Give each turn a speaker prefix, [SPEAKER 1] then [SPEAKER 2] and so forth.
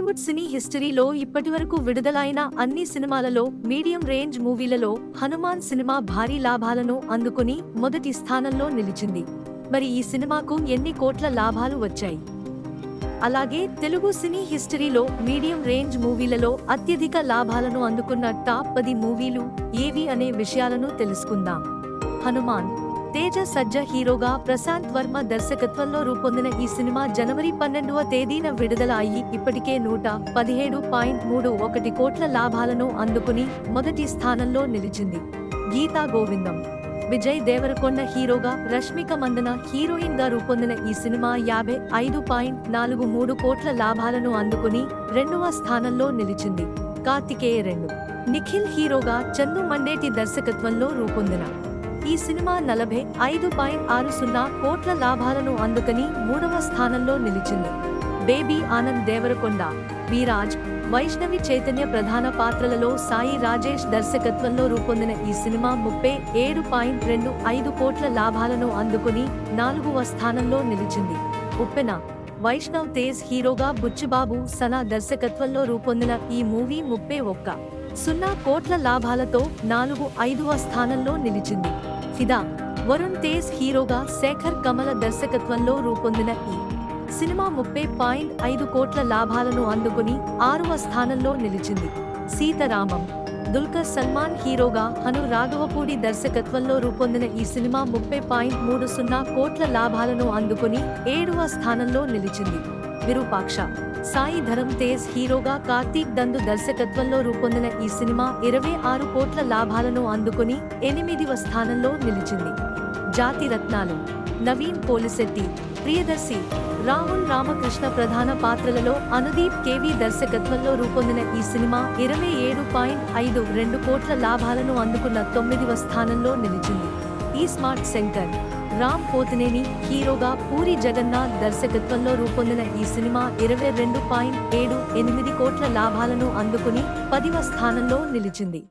[SPEAKER 1] టాలీవుడ్ సినీ హిస్టరీలో ఇప్పటివరకు విడుదలైన అన్ని సినిమాలలో మీడియం రేంజ్ మూవీలలో హనుమాన్ సినిమా భారీ లాభాలను అందుకుని మొదటి స్థానంలో నిలిచింది. మరి ఈ సినిమాకు ఎన్ని కోట్ల లాభాలు వచ్చాయి? అలాగే తెలుగు సినీ హిస్టరీలో మీడియం రేంజ్ మూవీలలో అత్యధిక లాభాలను అందుకున్న టాప్ పది మూవీలు ఏవి అనే విషయాలను తెలుసుకుందాం. హనుమాన్ తేజ సజ్జ హీరోగా ప్రశాంత్ వర్మ దర్శకత్వంలో రూపొందిన ఈ సినిమా జనవరి పన్నెండవ తేదీన విడుదల అయ్యి ఇప్పటికే నూట పదిహేడు పాయింట్ మూడు ఒకటి కోట్ల లాభాలను అందుకుని మొదటి స్థానంలో నిలిచింది. గీతా గోవిందం. విజయ్ దేవరకొండ హీరోగా రష్మిక మందన హీరోయిన్గా రూపొందిన ఈ సినిమా యాభై ఐదు పాయింట్ నాలుగు మూడు కోట్ల లాభాలను అందుకుని రెండవ స్థానంలో నిలిచింది. కార్తికేయ రెండు. నిఖిల్ హీరోగా చందు మండేటి దర్శకత్వంలో రూపొందిన ఈ సినిమా నలభై ఐదు పాయింట్ ఆరు సున్నా కోట్ల లాభాలను అందుకని మూడవ స్థానంలో నిలిచింది. బేబీ ఆనంద్ దేవరకొండ విరాజ్ వైష్ణవి చైతన్య ప్రధాన పాత్రలలో సాయి రాజేష్ దర్శకత్వంలో రూపొందిన ఈ సినిమా ముప్పై ఏడు పాయింట్ రెండు ఐదు కోట్ల లాభాలను అందుకుని నాలుగవ స్థానంలో నిలిచింది. ఉప్పెన వైష్ణవ్ తేజ్ హీరోగా బుచ్చిబాబు సనా దర్శకత్వంలో రూపొందిన ఈ మూవీ ముప్పై ఒక్క సున్నా కోట్ల లాభాలతో నాలుగు ఐదవ స్థానంలో నిలిచింది. ఫిదా వరుణ్ తేజ్ హీరోగా శేఖర్ కమల దర్శకత్వంలో రూపొందిన ఈ సినిమా ముప్పై పాయింట్ ఐదు కోట్ల లాభాలను అందుకుని ఆరవ స్థానంలో నిలిచింది సీతారామం. దుల్కర్ సల్మాన్ హీరోగా హను రాఘవపూడి దర్శకత్వంలో రూపొందిన ఈ సినిమా ముప్పై పాయింట్ మూడు సున్నా కోట్ల లాభాలను అందుకుని ఏడవ స్థానంలో నిలిచింది. విరూపాక్ష. సాయి ధరమ్ తేజ్ హీరోగా కార్తీక్ దందు దర్శకత్వంలో రూపొందిన ఈ సినిమా ఇరవై ఆరు కోట్ల లాభాలను అందుకుని ఎనిమిదివ స్థానంలో నిలిచింది. జాతి రత్నాలు. నవీన్ పోలిశెట్టి. ప్రియదర్శి. రాహుల్ రామకృష్ణ ప్రధాన పాత్రలలో అనుదీప్ కేవీ దర్శకత్వంలో రూపొందిన ఈ సినిమా ఇరవై ఏడు పాయింట్ ఐదు రెండు కోట్ల లాభాలను అందుకున్న తొమ్మిదివ స్థానంలో నిలిచింది. ఈ స్మార్ట్ శంకర్. రామ్ పోతినేని హీరోగా పూరి జగన్నాథ్ దర్శకత్వంలో రూపొందిన ఈ సినిమా ఇరవై రెండు పాయింట్ ఏడు ఎనిమిది కోట్ల లాభాలను అందుకుని పదివ స్థానంలో నిలిచింది.